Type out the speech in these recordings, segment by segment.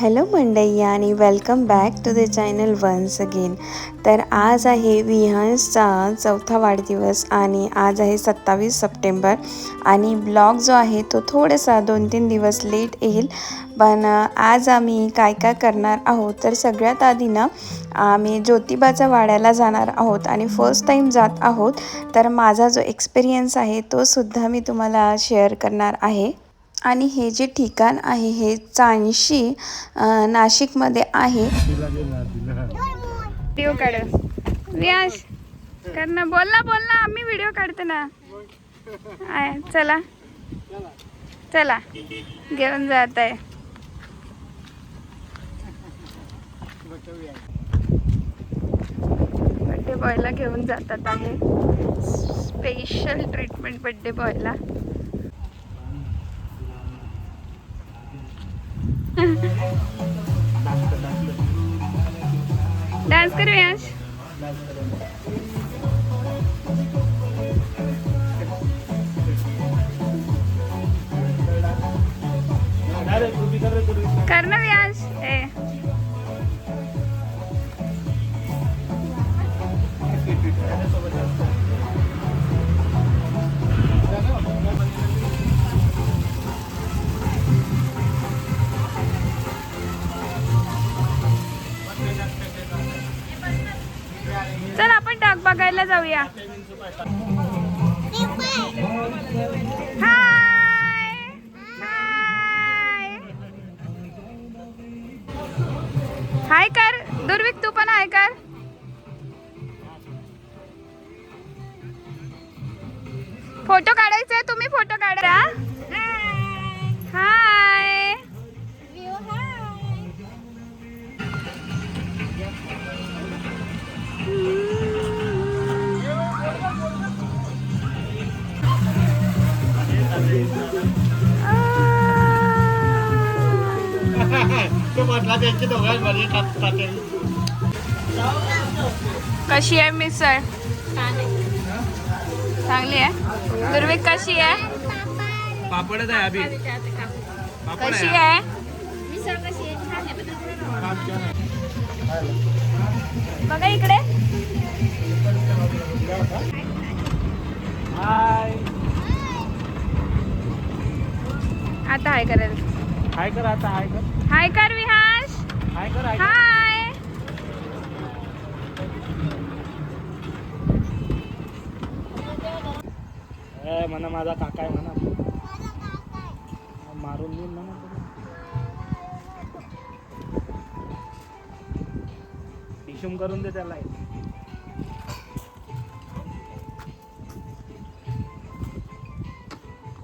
Hello मंडई आणि welcome back to the channel once again तर आज आहे विहांसचा चौथा वाढदिवस आणि आज आहे सत्तावीस सप्टेंबर आणि ब्लॉग जो आहे तो थोडासा दोन तीन दिवस लेट येईल. पण आज आम्ही काय काय करणार आहोत? तर सगळ्यात आधी ना आम्ही ज्योतिबाच्या वाड्याला जाणार आहोत आणि फर्स्ट टाईम जात आहोत. तर माझा जो एक्सपिरियन्स आहे तो सुद्धा मी तुम्हाला शेअर करणार आहे. आणि हे जे ठिकाण आहे हे चांशी नाशिकमध्ये आहे. व्हिडिओ काढ. व्यास कर ना बोल ना बोल ना आम्ही व्हिडिओ काढतो ना. आय चला. चला. घेऊन जात आहे बड्डे बॉयला घेऊन जातात आहे स्पेशल ट्रीटमेंट बड्डे बॉयला डान्स कर व्यास डाग जाऊया. हाय हाय हाय कर. दुर्विक तू पण हाय कर. फोटो काढायचे तुम्ही फोटो काढा. कशी आहे मिसळ चांगली आहे? दुर्विक कशी आहे? पापडच आहे अभि. कशी आहे. बघा इकडे. हाय आता हाय करेल. हाय कर आता हाय कर. हाय कर विहास हाय म्हणा माझा काका आहे म्हणा. मारून देईन म्हणा. हिशोब करून दे त्याला.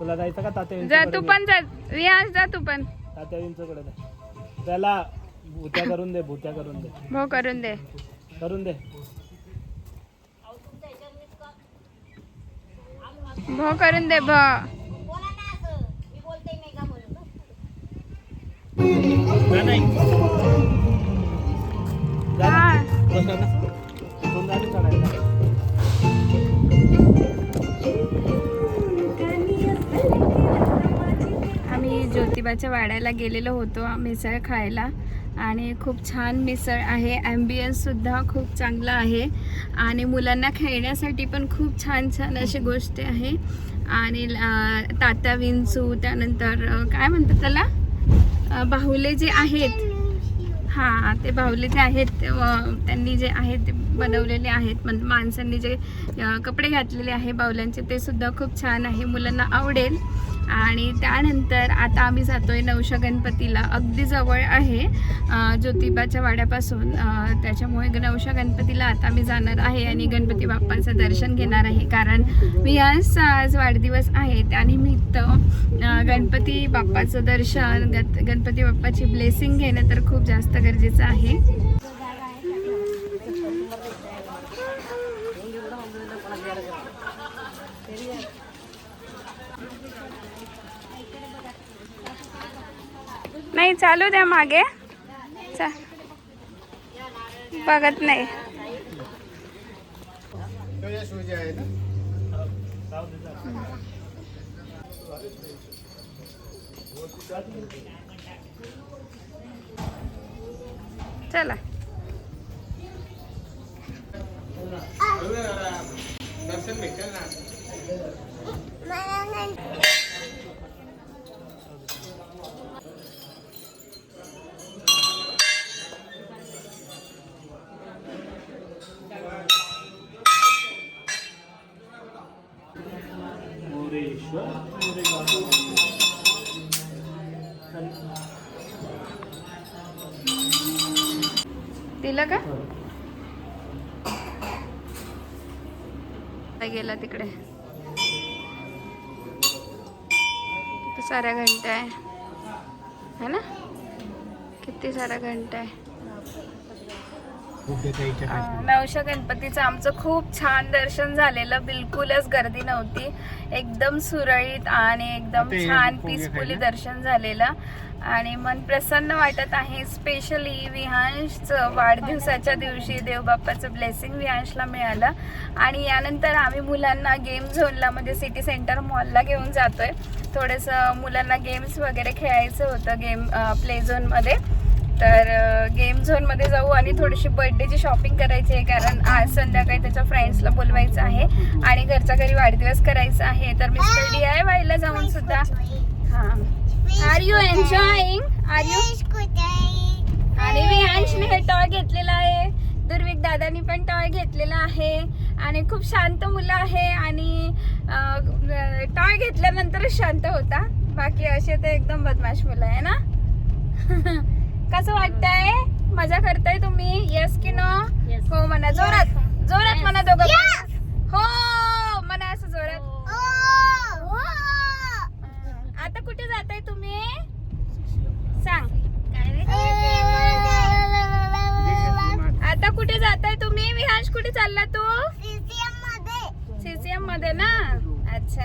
तुला जायचं का तात्या जा तू. पण जा. विहास जा तू पण. तात्या विंचूकडे जा. त्याला भूत्या करून दे भूत्या करून दे. भो करून दे. करून दे. भो करून दे भ. हा. आम्ही ज्योतिबाच्या वाड्याला गेलेलो होतो मिसळ खायला. आणि खूप छान मिसळ आहे. ॲम्बियन्ससुद्धा खूप चांगला आहे. आणि मुलांना खेळण्यासाठी पण खूप छान छान अशी गोष्टी आहे. आणि तात्या विंचू त्यानंतर काय म्हणतात त्याला? बाहुले जे आहेत. हां ते बाहुले जे आहेत त्यांनी जे आहेत ते बनवलेले आहेत. म्हणजे माणसांनी जे कपडे घातलेले आहे बाहुल्यांचे ते सुद्धा खूप छान आहे. मुलांना आवडेल. आणि त्यानंतर आता आम्ही जातोय नवशा गणपतीला. अगदी जवळ आहे ज्योतिबाच्या वाड्यापासून. त्याच्यामुळे नवशा गणपतीला आता आम्ही जाणार आहे आणि गणपती बाप्पांचं दर्शन घेणार आहे. कारण मी आज आज वाढदिवस आहे त्यानिमित्त गणपती बाप्पाचं दर्शन गत- गणपती बाप्पाची ब्लेसिंग घेणं तर खूप जास्त गरजेचं आहे. नाही चालू द्या मागे. चा बघत नाही. चला. मला नाही. मोरेश्वर गेला तिकडे. किती साऱ्या घंटा आहे. है ना? किती साऱ्या घंटा आहे. नवशा गणपतीचं आमचं खूप छान दर्शन झालेलं. बिलकुलच गर्दी नव्हती. एकदम सुरळीत आणि एकदम छान पीसफुली दर्शन झालेलं. आणि मन प्रसन्न वाटत आहे. स्पेशली विहांशचं वाढदिवसाच्या दिवशी देवबाप्पाचं ब्लेसिंग विहांशला मिळालं. आणि यानंतर आम्ही मुलांना गेम झोनला म्हणजे सिटी सेंटर मॉलला घेऊन जातोय. थोडंसं मुलांना गेम्स वगैरे खेळायचं होतं गेम प्ले झोनमध्ये तर गेम झोनमध्ये जाऊ आणि थोडीशी बर्थडेची शॉपिंग करायची आहे. कारण आज संध्याकाळी त्याच्या फ्रेंड्सला बोलवायचं आहे. आणि घरच्या घरी वाढदिवस करायचा आहे. तर मिस्टर डी आय वायला जाऊन सुद्धा. हां. Are you enjoying are you आणि विहांशने हे टॉय घेतलेला आहे. दुर्विक दादानी पण टॉय घेतलेला आहे. आणि खूप शांत मुलं आहे आणि टॉय घेतल्यानंतरच शांत होता. बाकी असे ते एकदम बदमाश मुलं आहे ना? कसं वाटतंय? मजा करताय तुम्ही? येस की नो हो म्हणा. जोरात. जोरात म्हणा दोघं. हो म्हणा असं जोरात ओ आता कुठे जाताय तुम्ही सांग आता कुठे जाताय तुम्ही विहांश कुठे चालला तू? मध्ये. सीसीएममध्ये ना? अच्छा.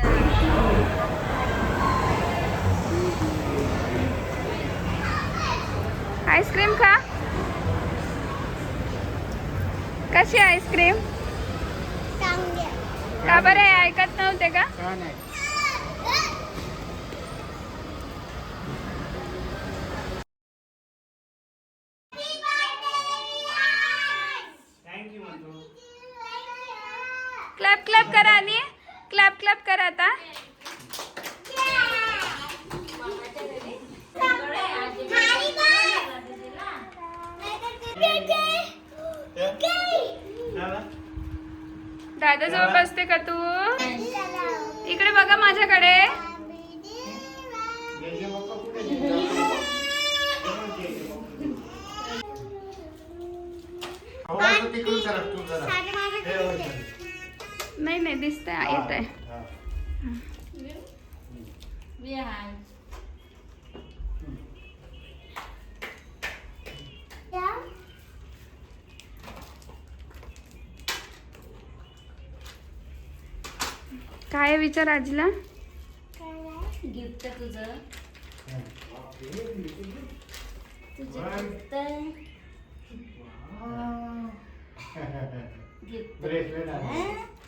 आईस्क्रीम खा. कशी आईस्क्रीम? चांगले का बरं हे ऐकत नव्हते का थँक्यू म्हणतो क्लॅप क्लॅप करा आणि क्लॅप क्लॅप करा आता. दादा? जवळ बसते का तू? इकडे बघा माझ्याकडे. नाही नाही दिसतंय येत आहे. काय आहे विचार आजीला? गिफ्ट तुझं. गिफ्ट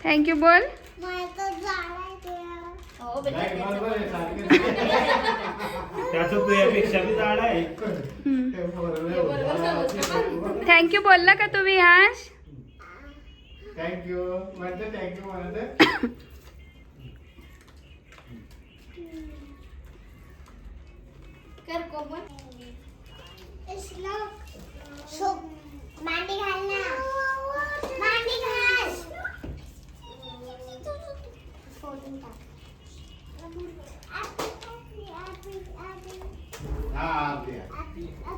थँक्यू बोल. हो बेटा त्याचं तुझ्यापेक्षा बी झाड आहे. थँक्यू बोलला का तू विहाश थँक्यू म्हणते थँक्यू म्हणते. कर कोमल. मांडी घाल फोडून टाक हा हा.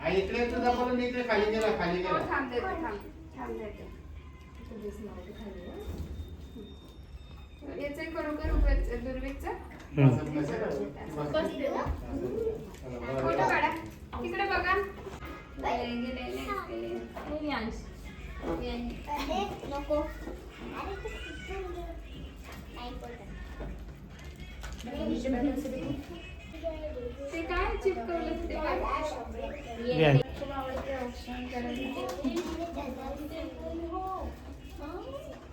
हा इकडे तुझा बोलून इकडे खाली गेला खाली हो, गेला थांब देते थांब थांब देते याचं करू. फोटो काढा तिकडे बघा गेले, गेले. नको ते काय चिपकवलं ते काय व्याज. खूप आवडते ऑप्शन करायला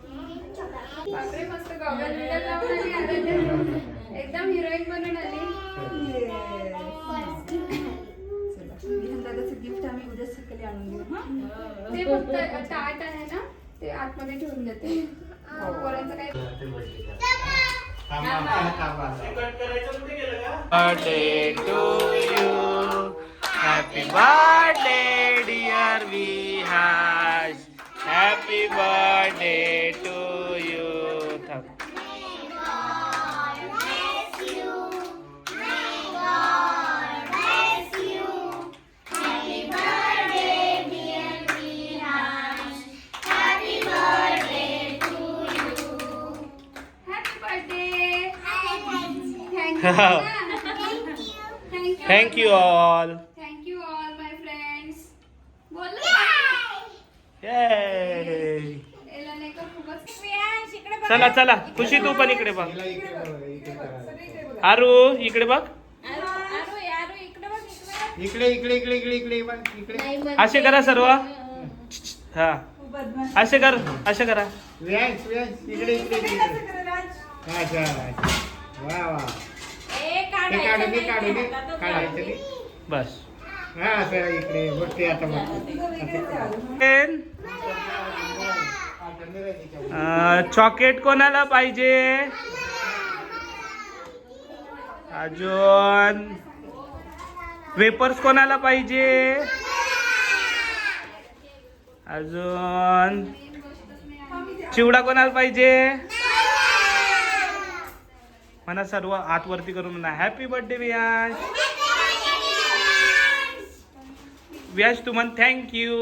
बापरे मस्त गॉगल बिगल लावून आली आराध्या. एकदम हिरोईन बनून आली ते फक्त टाट आहे ना ते आतमध्ये ठेवून देते. पोरांचं काय. Birthday to you happy birthday dear happy birthday thank you thank you all thank you all my friends बोल चला चला. खुशी तू पण इकडे बघ. हिला इकडे बघ, इकडे करा. आरू इकडे बघ इकडे इकडे इकडे इकडे इकडे बघ, इकडे. असे करा सर्व. हा. असे कर असे करा. इकडे इकडे इकडे. अच्छा वा वा. ते काढू दे काढू दे. काढायचं नाही बस. हा असं इकडे बघते आता बघ. चॉकलेट कोणाला पाहिजे? अजून. वेपर्स कोणाला पाहिजे? अजून. चिवडा कोणाला पाहिजे? म्हणा सर्व आतवरती करून म्हणा. हॅपी बर्थडे व्यास. व्यास तू म्हण थँक्यू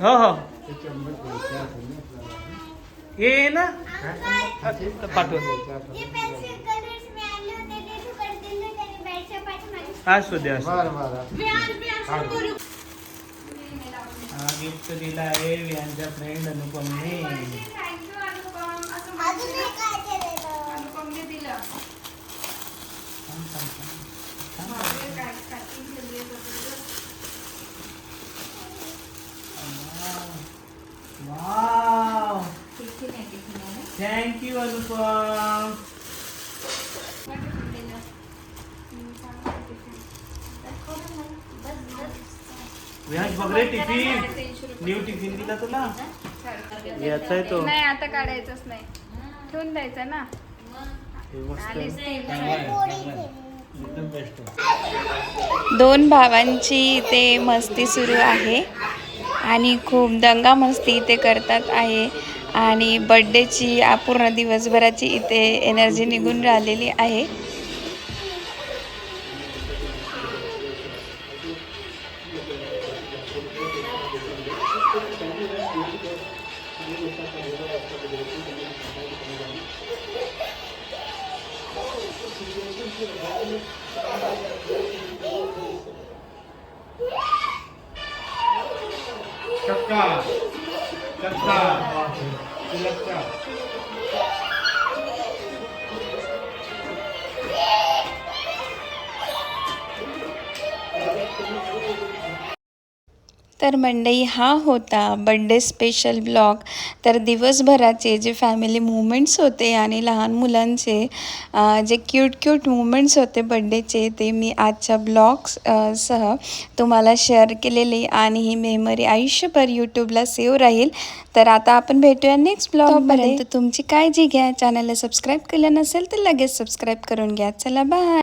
हो हो. ये ना. पाठव असू द्या हा गिफ्ट दिला आहे यांच्या फ्रेंड अनुपमने थँक्यू अनुपम असं म्हणते अनुपमने दिलं बापरे, काय packing केली आहे जबरदस्त. वाव थँक्यू अनुपम काय tiffin दिलं? हम्म, चांगलं tiffin. व्याज बघ रे टिफिन. न्यू टिफिन दिला तुला याचा आहे तो नाही आता काढायचंच नाही ठेवून द्यायचं ना दोन भावांची इथे मस्ती सुरू आहे आणि खूप दंगा मस्ती इथे करतात आहे. आणि बड्डेची अपूर्ण दिवसभराची इथे एनर्जी निघून राहिलेली आहे. చక్కా చక్కా చిలక్కా तर मंडई हा होता बड्डे स्पेशल ब्लॉग तर दिवसभराचे जे फॅमिली मुवमेंट्स होते आणि लहान मुलांचे जे क्यूट क्यूट मुवमेंट्स होते बड्डेचे ते मी आजच्या ब्लॉग्स सह तुम्हाला शेअर केलेले आणि ही मेमरी आयुष्यभर यूट्यूबला सेव्ह राहील. तर आता आपण भेटूया नेक्स्ट ब्लॉगपर्यंत तुमची काळजी घ्या. चॅनलला सबस्क्राईब केलं नसेल तर लगेच सबस्क्राईब करून घ्या. चला बाय